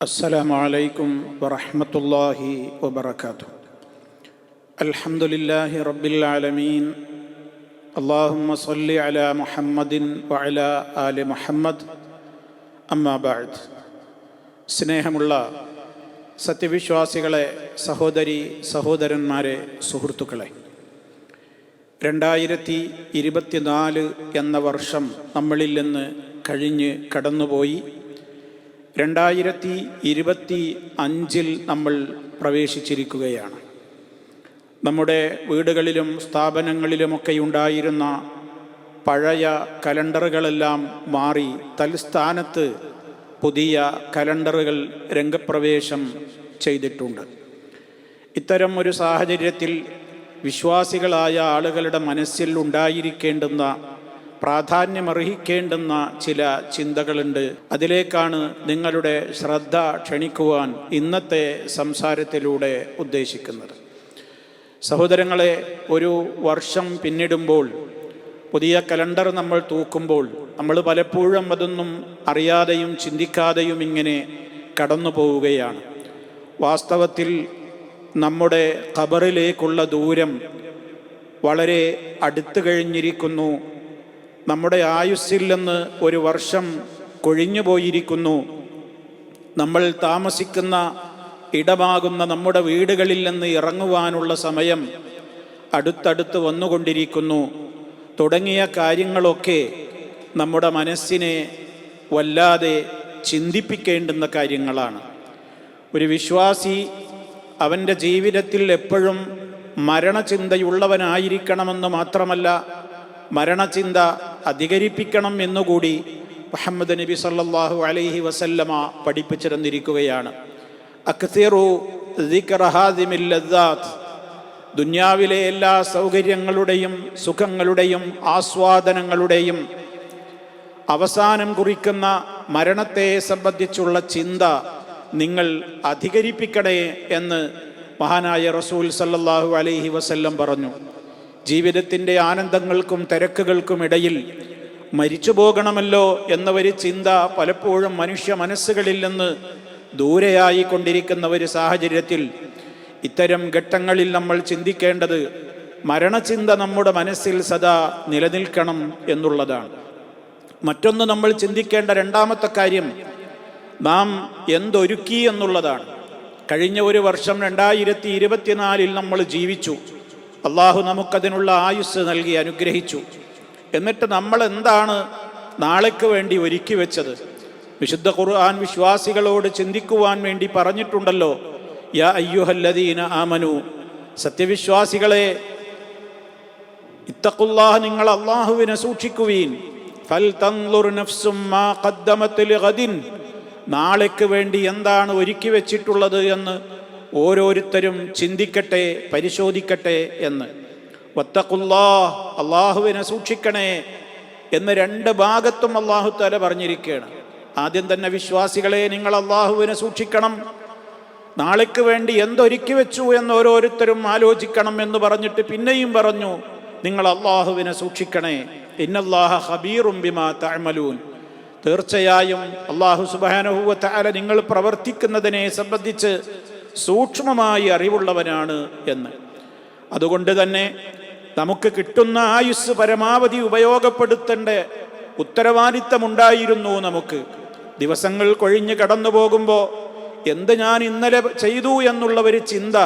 السلام عليكم ورحمة الله وبركاته الحمد لله رب العالمين اللهم صل على محمد وعلى آل محمد أما بعد സ്നേഹമുള്ള സത്യവിശ്വാസികളെ സഹോദരി സഹോദരന്മാരെ സുഹൃത്തുക്കളെ രണ്ടായിരത്തി ഇരുപത്തിനാല് എന്ന വർഷം നമ്മളിൽ നിന്ന് കഴിഞ്ഞ് കടന്നുപോയി രണ്ടായിരത്തി ഇരുപത്തി അഞ്ചിൽ നമ്മൾ പ്രവേശിച്ചിരിക്കുകയാണ്. നമ്മുടെ വീടുകളിലും സ്ഥാപനങ്ങളിലുമൊക്കെ ഉണ്ടായിരുന്ന പഴയ കലണ്ടറുകളെല്ലാം മാറി തൽസ്ഥാനത്ത് പുതിയ കലണ്ടറുകൾ രംഗപ്രവേശം ചെയ്തിട്ടുണ്ട്. ഇത്തരം ഒരു സാഹചര്യത്തിൽ വിശ്വാസികളായ ആളുകളുടെ മനസ്സിൽ ഉണ്ടായിരിക്കേണ്ടുന്ന പ്രാധാന്യമർഹിക്കേണ്ടുന്ന ചില ചിന്തകളുണ്ട്. അതിലേക്കാണ് നിങ്ങളുടെ ശ്രദ്ധ ക്ഷണിക്കുവാൻ ഇന്നത്തെ സംസാരത്തിലൂടെ ഉദ്ദേശിക്കുന്നത്. സഹോദരങ്ങളെ ഒരു വർഷം പിന്നിടുമ്പോൾ പുതിയ കലണ്ടർ നമ്മൾ തൂക്കുമ്പോൾ നമ്മൾ പലപ്പോഴും അതൊന്നും അറിയാതെയും ചിന്തിക്കാതെയും ഇങ്ങനെ കടന്നു പോവുകയാണ്. വാസ്തവത്തിൽ നമ്മുടെ ഖബറിലേക്കുള്ള ദൂരം വളരെ അടുത്തു കഴിഞ്ഞിരിക്കുന്നു നമ്മുടെ ആയുസ്സിൽ നിന്ന് ഒരു വർഷം കൊഴിഞ്ഞു പോയിരിക്കുന്നു. നമ്മൾ താമസിക്കുന്ന ഇടമാകുന്ന നമ്മുടെ വീടുകളിൽ നിന്ന് ഇറങ്ങുവാനുള്ള സമയം അടുത്തടുത്ത് വന്നുകൊണ്ടിരിക്കുന്നു. തുടങ്ങിയ കാര്യങ്ങളൊക്കെ നമ്മുടെ മനസ്സിനെ വല്ലാതെ ചിന്തിപ്പിക്കേണ്ടുന്ന കാര്യങ്ങളാണ്. ഒരു വിശ്വാസി അവന്റെ ജീവിതത്തിൽ എപ്പോഴും മരണചിന്തയുള്ളവനായിരിക്കണമെന്ന് മാത്രമല്ല മരണചിന്ത അധികരിപ്പിക്കണം എന്നുകൂടി മുഹമ്മദ് നബി സല്ലാഹു അലൈഹി വസല്ലമ പഠിപ്പിച്ചിരുന്നിരിക്കുകയാണ്. ദുന്യാവിലെ എല്ലാ സൗകര്യങ്ങളുടെയും സുഖങ്ങളുടെയും ആസ്വാദനങ്ങളുടെയും അവസാനം കുറിക്കുന്ന മരണത്തെ സംബന്ധിച്ചുള്ള ചിന്ത നിങ്ങൾ അധികരിപ്പിക്കണേ എന്ന് മഹാനായ റസൂൽ സല്ലാഹു അലൈഹി വസല്ലം പറഞ്ഞു. ജീവിതത്തിന്റെ ആനന്ദങ്ങൾക്കും തിരക്കുകൾക്കും ഇടയിൽ മരിച്ചു പോകണമല്ലോ എന്ന ഒരു ചിന്ത പലപ്പോഴും മനുഷ്യ മനസ്സുകളിൽ നിന്ന് ദൂരെയായി കൊണ്ടിരിക്കുന്ന ഒരു സാഹചര്യത്തിൽ ഇത്തരം ഘട്ടങ്ങളിൽ നമ്മൾ ചിന്തിക്കേണ്ടത് മരണചിന്ത നമ്മുടെ മനസ്സിൽ സദാ നിലനിൽക്കണം എന്നുള്ളതാണ്. മറ്റൊന്ന് നമ്മൾ ചിന്തിക്കേണ്ട രണ്ടാമത്തെ കാര്യം നാം എന്തൊരുക്കി എന്നുള്ളതാണ്. കഴിഞ്ഞ ഒരു വർഷം രണ്ടായിരത്തി ഇരുപത്തിനാലിൽ നമ്മൾ ജീവിച്ചു. അള്ളാഹു നമുക്കതിനുള്ള ആയുസ് നൽകി അനുഗ്രഹിച്ചു. എന്നിട്ട് നമ്മൾ എന്താണ് നാളേക്ക് വേണ്ടി ഒരുക്കി വെച്ചത്? വിശുദ്ധ ഖുർആൻ വിശ്വാസികളോട് ചിന്തിക്കുവാൻ വേണ്ടി പറഞ്ഞിട്ടുണ്ടല്ലോ യാ അയ്യുഹല്ലദീന ആമനു. സത്യവിശ്വാസികളെ ഇത്തക്കുല്ലാഹ് നിങ്ങൾ അള്ളാഹുവിനെ സൂക്ഷിക്കുവീൻ. ഫൽ തൻളുർ നഫ്സും മാ ഗദിൻ നാളേക്ക് വേണ്ടി എന്താണ് ഒരുക്കി വെച്ചിട്ടുള്ളത് എന്ന് ഓരോരുത്തരും ചിന്തിക്കട്ടെ പരിശോധിക്കട്ടെ എന്ന്. വത്തക്കുല്ലാ അള്ളാഹുവിനെ സൂക്ഷിക്കണേ എന്ന് രണ്ട് ഭാഗത്തും അള്ളാഹു തല പറഞ്ഞിരിക്കുകയാണ്. ആദ്യം തന്നെ വിശ്വാസികളെ നിങ്ങൾ അള്ളാഹുവിനെ സൂക്ഷിക്കണം. നാളേക്ക് വേണ്ടി എന്തൊരുക്കി വെച്ചു എന്ന് ഓരോരുത്തരും ആലോചിക്കണം എന്ന് പറഞ്ഞിട്ട് പിന്നെയും പറഞ്ഞു നിങ്ങൾ അള്ളാഹുവിനെ സൂക്ഷിക്കണേ. ഇന്നല്ലാഹ ഹബീറും ബിമാ തഅമലൂൻ. തീർച്ചയായും അള്ളാഹു സുബാനഹുവ താല നിങ്ങൾ പ്രവർത്തിക്കുന്നതിനെ സംബന്ധിച്ച് സൂക്ഷ്മമായി അറിവുള്ളവനാണ് എന്ന്. അതുകൊണ്ട് തന്നെ നമുക്ക് കിട്ടുന്ന ആയുസ് പരമാവധി ഉപയോഗപ്പെടുത്തേണ്ട ഉത്തരവാദിത്തമുണ്ടായിരുന്നു നമുക്ക്. ദിവസങ്ങൾ കൊഴിഞ്ഞ് കടന്നു പോകുമ്പോൾ എന്ത് ഞാൻ ഇന്നലെ ചെയ്തു എന്നുള്ള ഒരു ചിന്ത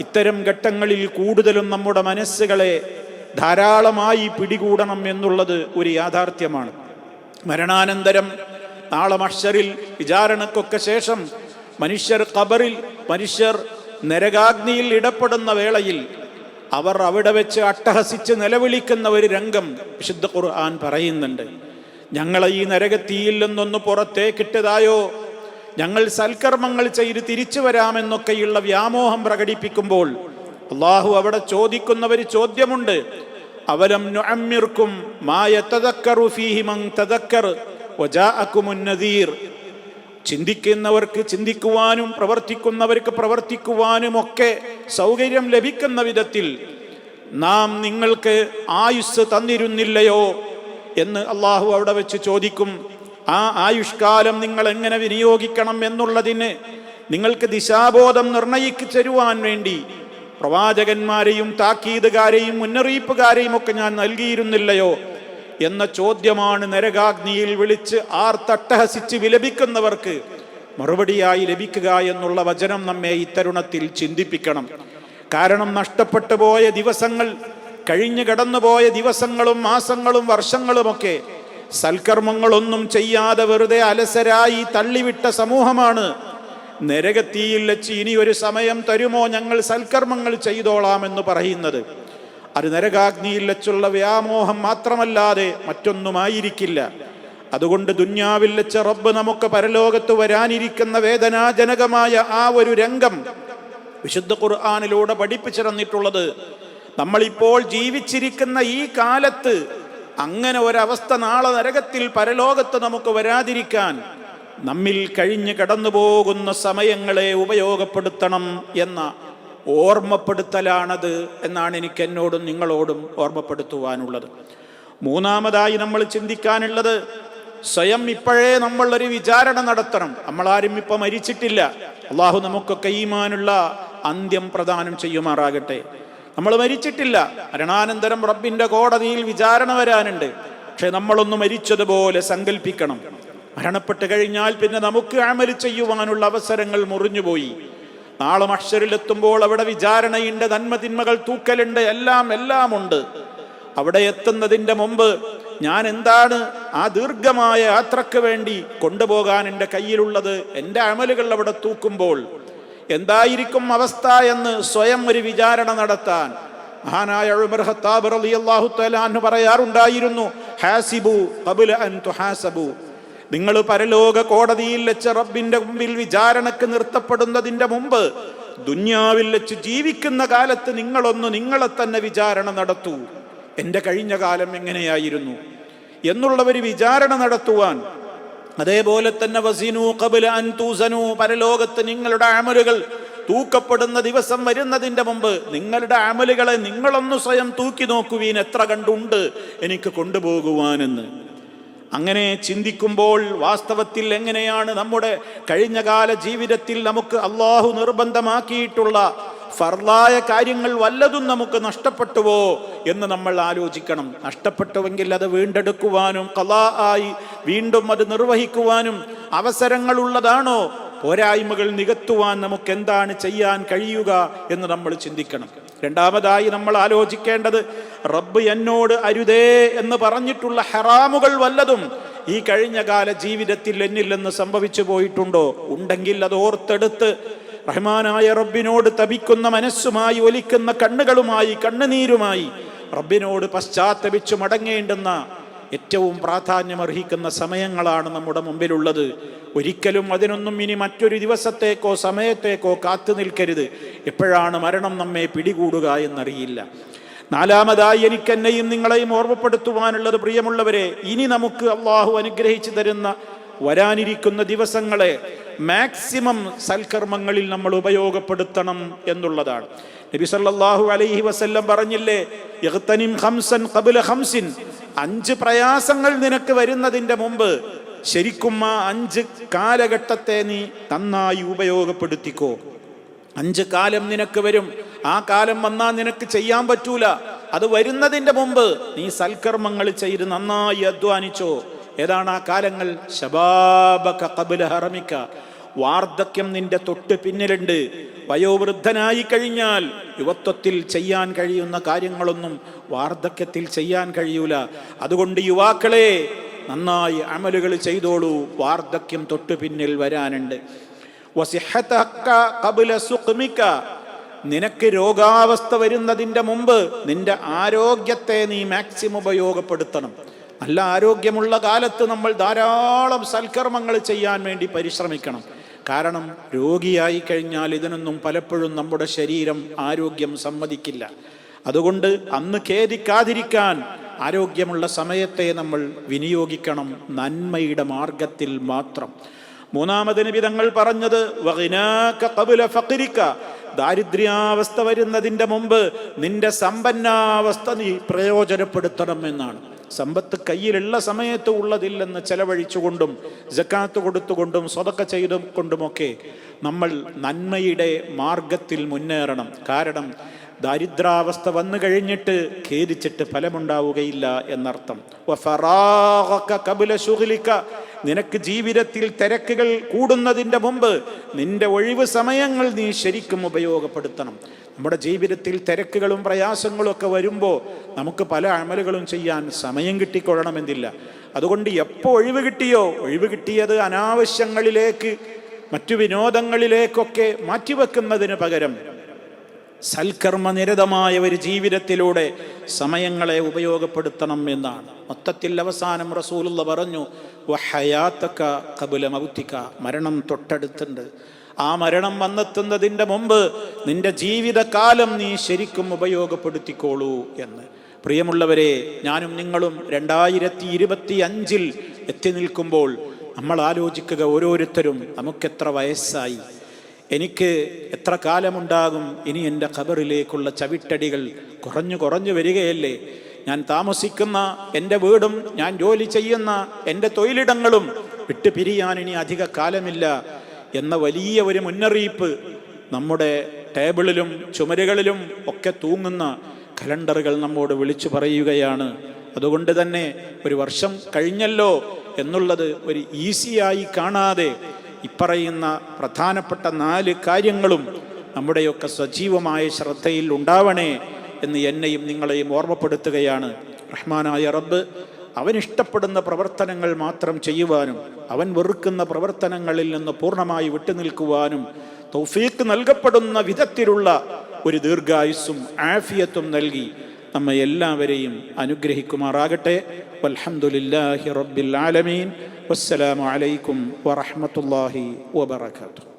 ഇത്തരം ഘട്ടങ്ങളിൽ കൂടുതലും നമ്മുടെ മനസ്സുകളെ ധാരാളമായി പിടികൂടണം എന്നുള്ളത് ഒരു യാഥാർത്ഥ്യമാണ്. മരണാനന്തരം നാളെ മഷറിൽ വിചാരണക്കൊക്കെ ശേഷം മനുഷ്യർ കബറിൽ മനുഷ്യർ നരകാഗ്നിയിൽ ഇടപെടുന്ന വേളയിൽ അവർ അവിടെ വെച്ച് അട്ടഹസിച്ച് നിലവിളിക്കുന്ന ഒരു രംഗം വിശുദ്ധ ഖുർആൻ പറയുന്നുണ്ട്. ഞങ്ങളെ ഈ നരകത്തിയിൽ നിന്നൊന്ന് പുറത്തേക്കിട്ടതായോ? ഞങ്ങൾ സൽക്കർമ്മങ്ങൾ ചെയ്ത് തിരിച്ചു വരാമെന്നൊക്കെയുള്ള വ്യാമോഹം പ്രകടിപ്പിക്കുമ്പോൾ അള്ളാഹു അവിടെ ചോദിക്കുന്ന ഒരു ചോദ്യമുണ്ട്. അവലം നുഅമ്മിർക്കും മാ യതദക്കറു ഫീഹി മൻ തദക്കർ ചിന്തിക്കുന്നവർക്ക് ചിന്തിക്കുവാനും പ്രവർത്തിക്കുന്നവർക്ക് പ്രവർത്തിക്കുവാനും ഒക്കെ സൗകര്യം ലഭിക്കുന്ന വിധത്തിൽ നാം നിങ്ങൾക്ക് ആയുസ് തന്നിരുന്നില്ലയോ എന്ന് അള്ളാഹു അവിടെ വെച്ച് ചോദിക്കും. ആ ആയുഷ്കാലം നിങ്ങൾ എങ്ങനെ വിനിയോഗിക്കണം എന്നുള്ളതിന് നിങ്ങൾക്ക് ദിശാബോധം നിർണയിച്ചു തരുവാൻ വേണ്ടി പ്രവാചകന്മാരെയും താക്കീതുകാരെയും മുന്നറിയിപ്പുകാരെയും ഒക്കെ ഞാൻ നൽകിയിരുന്നില്ലയോ? എന്ന ചോദ്യമാണ് നരകാഗ്നിയിൽ വിളിച്ച് ആർ തട്ടഹസിച്ച് വിലപിക്കുന്നവർക്ക് മറുപടിയായി ലഭിക്കുക എന്നുള്ള വചനം നമ്മെ ഇത്തരുണത്തിൽ ചിന്തിപ്പിക്കണം. കാരണം നഷ്ടപ്പെട്ടു പോയ ദിവസങ്ങൾ കഴിഞ്ഞു കടന്നുപോയ ദിവസങ്ങളും മാസങ്ങളും വർഷങ്ങളുമൊക്കെ സൽക്കർമ്മങ്ങളൊന്നും ചെയ്യാതെ വെറുതെ അലസരായി തള്ളിവിട്ട സമൂഹമാണ്. നരകത്തിയിൽ വെച്ച് ഇനി ഒരു സമയം തരുമോ ഞങ്ങൾ സൽക്കർമ്മങ്ങൾ ചെയ്തോളാം എന്ന് പറയുന്നത്. അത് നരകാഗ്നിയിൽ വെച്ചുള്ള വ്യാമോഹം മാത്രമല്ലാതെ മറ്റൊന്നുമായിരിക്കില്ല. അതുകൊണ്ട് ദുന്യാവിൽ വെച്ച റബ്ബ് നമുക്ക് പരലോകത്ത് വരാനിരിക്കുന്ന വേദനാജനകമായ ആ ഒരു രംഗം വിശുദ്ധ ഖുർആാനിലൂടെ പഠിപ്പിച്ചു തന്നിട്ടുള്ളത് നമ്മളിപ്പോൾ ജീവിച്ചിരിക്കുന്ന ഈ കാലത്ത് അങ്ങനെ ഒരവസ്ഥ നാളെ നരകത്തിൽ പരലോകത്ത് നമുക്ക് വരാതിരിക്കാൻ നമ്മിൽ കഴിഞ്ഞ് കടന്നു പോകുന്ന സമയങ്ങളെ ഉപയോഗപ്പെടുത്തണം എന്ന ഓർമ്മപ്പെടുത്തലാണത് എന്നാണ് എനിക്ക് എന്നോടും നിങ്ങളോടും ഓർമ്മപ്പെടുത്തുവാനുള്ളത്. മൂന്നാമതായി നമ്മൾ ചിന്തിക്കാനുള്ളത് സ്വയം ഇപ്പോഴേ നമ്മൾ ഒരു വിചാരണ നടത്തണം. നമ്മളാരും ഇപ്പൊ മരിച്ചിട്ടില്ല. അള്ളാഹു നമുക്കൊക്കെ ഈമാനുള്ള അന്ത്യം പ്രദാനം ചെയ്യുമാറാകട്ടെ. നമ്മൾ മരിച്ചിട്ടില്ല. മരണാനന്തരം റബ്ബിന്റെ കോടതിയിൽ വിചാരണ വരാനുണ്ട്. പക്ഷെ നമ്മളൊന്ന് മരിച്ചതുപോലെ സങ്കല്പിക്കണം മരണപ്പെട്ട് കഴിഞ്ഞാൽ പിന്നെ നമുക്ക് അമൽ ചെയ്യുവാനുള്ള അവസരങ്ങൾ മുറിഞ്ഞുപോയി. നാളെ മഷറിലെത്തുമ്പോൾ അവിടെ വിചാരണയുണ്ട് നന്മതിന്മകൾ തൂക്കലുണ്ട് എല്ലാം എല്ലാം ഉണ്ട് അവിടെ എത്തുന്നതിന്റെ മുമ്പ് ഞാൻ എന്താണ് ആ ദീർഘമായ യാത്രയ്ക്ക് വേണ്ടി കൊണ്ടുപോകാൻ എന്റെ കയ്യിലുള്ളത്? എന്റെ അമലുകൾ അവിടെ തൂക്കുമ്പോൾ എന്തായിരിക്കും അവസ്ഥ എന്ന് സ്വയം ഒരു വിചാരണ നടത്താൻ. മഹാനായ ഉമർ റളിയല്ലാഹു പറയാറുണ്ടായിരുന്നു ഹാസിബു ഖബ്ല അൻ തുഹാസബു. നിങ്ങൾ പരലോക കോടതിയിൽ വെച്ച് റബ്ബിന്റെ മുമ്പിൽ വിചാരണക്ക് നിർത്തപ്പെടുന്നതിന്റെ മുമ്പ് ദുന്യാവിൽ വെച്ച് ജീവിക്കുന്ന കാലത്ത് നിങ്ങളൊന്ന് നിങ്ങളെ തന്നെ വിചാരണ നടത്തൂ. എന്റെ കഴിഞ്ഞ കാലം എങ്ങനെയായിരുന്നു? എന്നുള്ളവർ വിചാരണ നടത്തുവാൻ. അതേപോലെ തന്നെ വസീനു കബില അൻതൂസനു പരലോകത്ത് നിങ്ങളുടെ അമലുകൾ തൂക്കപ്പെടുന്ന ദിവസം വരുന്നതിന്റെ മുമ്പ് നിങ്ങളുടെ അമലുകളെ നിങ്ങളൊന്ന് സ്വയം തൂക്കി നോക്കുവീൻ എത്ര കണ്ടുണ്ട് എനിക്ക് കൊണ്ടുപോകുവാനെന്ന്. അങ്ങനെ ചിന്തിക്കുമ്പോൾ വാസ്തവത്തിൽ എങ്ങനെയാണ് നമ്മുടെ കഴിഞ്ഞകാല ജീവിതത്തിൽ നമുക്ക് അള്ളാഹു നിർബന്ധമാക്കിയിട്ടുള്ള ഫർലായ കാര്യങ്ങൾ വല്ലതും നമുക്ക് നഷ്ടപ്പെട്ടുവോ എന്ന് നമ്മൾ ആലോചിക്കണം. നഷ്ടപ്പെട്ടുവെങ്കിൽ അത് വീണ്ടെടുക്കുവാനും കലാ ആയി വീണ്ടും അത് നിർവഹിക്കുവാനും അവസരങ്ങളുള്ളതാണോ? പോരായ്മകൾ നികത്തുവാൻ നമുക്ക് എന്താണ് ചെയ്യാൻ കഴിയുക എന്ന് നമ്മൾ ചിന്തിക്കണം. രണ്ടാമതായി നമ്മൾ ആലോചിക്കേണ്ടത് റബ്ബ് എന്നോട് അരുതേ എന്ന് പറഞ്ഞിട്ടുള്ള ഹറാമുകൾ വല്ലതും ഈ കഴിഞ്ഞ കാല ജീവിതത്തിൽ എന്നില്ലെന്ന് സംഭവിച്ചു പോയിട്ടുണ്ടോ? ഉണ്ടെങ്കിൽ അത് ഓർത്തെടുത്ത് റഹ്മാനായ റബ്ബിനോട് തപിക്കുന്ന മനസ്സുമായി ഒലിക്കുന്ന കണ്ണുകളുമായി കണ്ണുനീരുമായി റബ്ബിനോട് പശ്ചാത്തപിച്ചു മടങ്ങേണ്ടുന്ന ഏറ്റവും പ്രാധാന്യമർഹിക്കുന്ന സമയങ്ങളാണ് നമ്മുടെ മുമ്പിലുള്ളത്. ഒരിക്കലും അതിനൊന്നും ഇനി മറ്റൊരു ദിവസത്തേക്കോ സമയത്തേക്കോ കാത്തു നിൽക്കരുത്. എപ്പോഴാണ് മരണം നമ്മെ പിടികൂടുക എന്നറിയില്ല. നാലാമതായി എനിക്കെന്നെയും നിങ്ങളെയും ഓർമ്മപ്പെടുത്തുവാനുള്ളത് പ്രിയമുള്ളവരെ ഇനി നമുക്ക് അള്ളാഹു അനുഗ്രഹിച്ചു തരുന്ന വരാനിരിക്കുന്ന ദിവസങ്ങളെ മാക്സിമം സൽക്കർമ്മങ്ങളിൽ നമ്മൾ ഉപയോഗപ്പെടുത്തണം എന്നുള്ളതാണ്. നബി സല്ലല്ലാഹു അലൈഹി വസല്ലം പറഞ്ഞില്ലേ ഖംസൻ ഖബ്ല ഖംസിൻ. അഞ്ച് പ്രയാസങ്ങൾ നിനക്ക് വരുന്നതിന്റെ മുമ്പ് ശരിക്കും ആ അഞ്ച് കാലഘട്ടത്തെ നീ നന്നായി ഉപയോഗപ്പെടുത്തിക്കോ. അഞ്ച് കാലം നിനക്ക് വരും. ആ കാലം വന്നാൽ നിനക്ക് ചെയ്യാൻ പറ്റൂല. അത് വരുന്നതിന്റെ മുമ്പ് നീ സൽക്കർമ്മങ്ങൾ ചെയ്ത് നന്നായി അധ്വാനിച്ചോ. ഏതാണ് ആ കാലങ്ങൾ? ശബാബ കബുല ഹറമിക്ക. വാർദ്ധക്യം നിന്റെ തൊട്ട് പിന്നിലുണ്ട്. വയോവൃദ്ധനായി കഴിഞ്ഞാൽ യുവത്വത്തിൽ ചെയ്യാൻ കഴിയുന്ന കാര്യങ്ങളൊന്നും വാർദ്ധക്യത്തിൽ ചെയ്യാൻ കഴിയൂല. അതുകൊണ്ട് യുവാക്കളെ നന്നായി അമലുകൾ ചെയ്തോളൂ. വാർദ്ധക്യം തൊട്ട് പിന്നിൽ വരാനുണ്ട്. നിനക്ക് രോഗാവസ്ഥ വരുന്നതിന്റെ മുമ്പ് നിന്റെ ആരോഗ്യത്തെ നീ മാക്സിമം ഉപയോഗപ്പെടുത്തണം. നല്ല ആരോഗ്യമുള്ള കാലത്ത് നമ്മൾ ധാരാളം സൽക്കർമ്മങ്ങൾ ചെയ്യാൻ വേണ്ടി പരിശ്രമിക്കണം. കാരണം രോഗിയായി കഴിഞ്ഞാൽ ഇതിനൊന്നും പലപ്പോഴും നമ്മുടെ ശരീരം ആരോഗ്യം സമ്മതിക്കില്ല. അതുകൊണ്ട് അന്ന് ഖേദിക്കാതിരിക്കാൻ ആരോഗ്യമുള്ള സമയത്തെ നമ്മൾ വിനിയോഗിക്കണം നന്മയുടെ മാർഗത്തിൽ മാത്രം. മൂന്നാമതിന് വിധങ്ങൾ പറഞ്ഞത്. ദാരിദ്ര്യാവസ്ഥ വരുന്നതിന്റെ മുമ്പ് നിന്റെ സമ്പന്നാവസ്ഥ നീ പ്രയോജനപ്പെടുത്തണം എന്നാണ്. സമ്പത്ത് കയ്യിലുള്ള സമയത്ത് ഉള്ളതില്ലെന്ന് ചെലവഴിച്ചുകൊണ്ടും ജക്കാത്ത് കൊടുത്തുകൊണ്ടും സ്വതക്ക ചെയ്തു കൊണ്ടുമൊക്കെ നമ്മൾ നന്മയുടെ മാർഗത്തിൽ മുന്നേറണം. കാരണം ദാരിദ്രാവസ്ഥ വന്നു കഴിഞ്ഞിട്ട് ഖേദിച്ചിട്ട് ഫലമുണ്ടാവുകയില്ല എന്നർത്ഥം. നിനക്ക് ജീവിതത്തിൽ തിരക്കുകൾ കൂടുന്നതിന്റെ മുമ്പ് നിന്റെ ഒഴിവ് സമയങ്ങൾ നീ ശരിക്കും ഉപയോഗപ്പെടുത്തണം. നമ്മുടെ ജീവിതത്തിൽ തിരക്കുകളും പ്രയാസങ്ങളും ഒക്കെ വരുമ്പോൾ നമുക്ക് പല അമലുകളും ചെയ്യാൻ സമയം കിട്ടിക്കൊള്ളണമെന്നില്ല. അതുകൊണ്ട് എപ്പോൾ ഒഴിവ് കിട്ടിയോ ഒഴിവ് കിട്ടിയത് അനാവശ്യങ്ങളിലേക്ക് മറ്റു വിനോദങ്ങളിലേക്കൊക്കെ മാറ്റിവെക്കുന്നതിന് പകരം സൽക്കർമ്മനിരതമായ ഒരു ജീവിതത്തിലൂടെ സമയങ്ങളെ ഉപയോഗപ്പെടുത്തണം എന്നാണ്. മൊത്തത്തിൽ അവസാനം റസൂലുള്ള പറഞ്ഞു വഹയാത്തക്ക കബുല മരണം തൊട്ടടുത്തുണ്ട്. ആ മരണം വന്നെത്തുന്നതിന്റെ മുമ്പ് നിന്റെ ജീവിതകാലം നീ ശരിക്കും ഉപയോഗപ്പെടുത്തിക്കോളൂ എന്ന്. പ്രിയമുള്ളവരെ ഞാനും നിങ്ങളും രണ്ടായിരത്തി ഇരുപത്തി അഞ്ചിൽ എത്തി നിൽക്കുമ്പോൾ നമ്മൾ ആലോചിക്കുക ഓരോരുത്തരും നമുക്കെത്ര വയസ്സായി. എനിക്ക് എത്ര കാലമുണ്ടാകും ഇനി എന്റെ ഖബറിലേക്കുള്ള ചവിട്ടടികൾ കുറഞ്ഞു കുറഞ്ഞു വരികയല്ലേ? ഞാൻ താമസിക്കുന്ന എന്റെ വീടും ഞാൻ ജോലി ചെയ്യുന്ന എന്റെ തൊഴിലിടങ്ങളും വിട്ടു പിരിയാൻ ഇനി അധിക കാലമില്ല. എന്ന വലിയ ഒരു മുന്നറിയിപ്പ് നമ്മുടെ ടേബിളിലും ചുമരുകളിലും ഒക്കെ തൂങ്ങുന്ന കലണ്ടറുകൾ നമ്മോട് വിളിച്ചു പറയുകയാണ്. അതുകൊണ്ട് തന്നെ ഒരു വർഷം കഴിഞ്ഞല്ലോ എന്നുള്ളത് ഒരു ഈസിയായി കാണാതെ ഇപ്പറയുന്ന പ്രധാനപ്പെട്ട നാല് കാര്യങ്ങളും നമ്മുടെയൊക്കെ സജീവമായ ശ്രദ്ധയിൽ ഉണ്ടാവണേ എന്ന് എന്നെയും നിങ്ങളെയും ഓർമ്മപ്പെടുത്തുകയാണ്. റഹ്മാനായ റബ്ബ് അവൻ ഇഷ്ടപ്പെടുന്ന പ്രവർത്തനങ്ങൾ മാത്രം ചെയ്യുവാനും അവൻ വെറുക്കുന്ന പ്രവർത്തനങ്ങളിൽ നിന്ന് പൂർണമായി വിട്ടുനിൽക്കുവാനും തൗഫീക്ക് നൽകപ്പെടുന്ന വിധത്തിലുള്ള ഒരു ദീർഘായുസ്സും ആഫിയത്തും നൽകി നമ്മെ എല്ലാവരെയും അനുഗ്രഹിക്കുമാറാകട്ടെ. വൽഹംദുലില്ലാഹി റബ്ബിൽ ആലമീൻ. വസ്സലാമു അലൈക്കും വറഹ്മത്തുള്ളാഹി വബറകാതുഹു.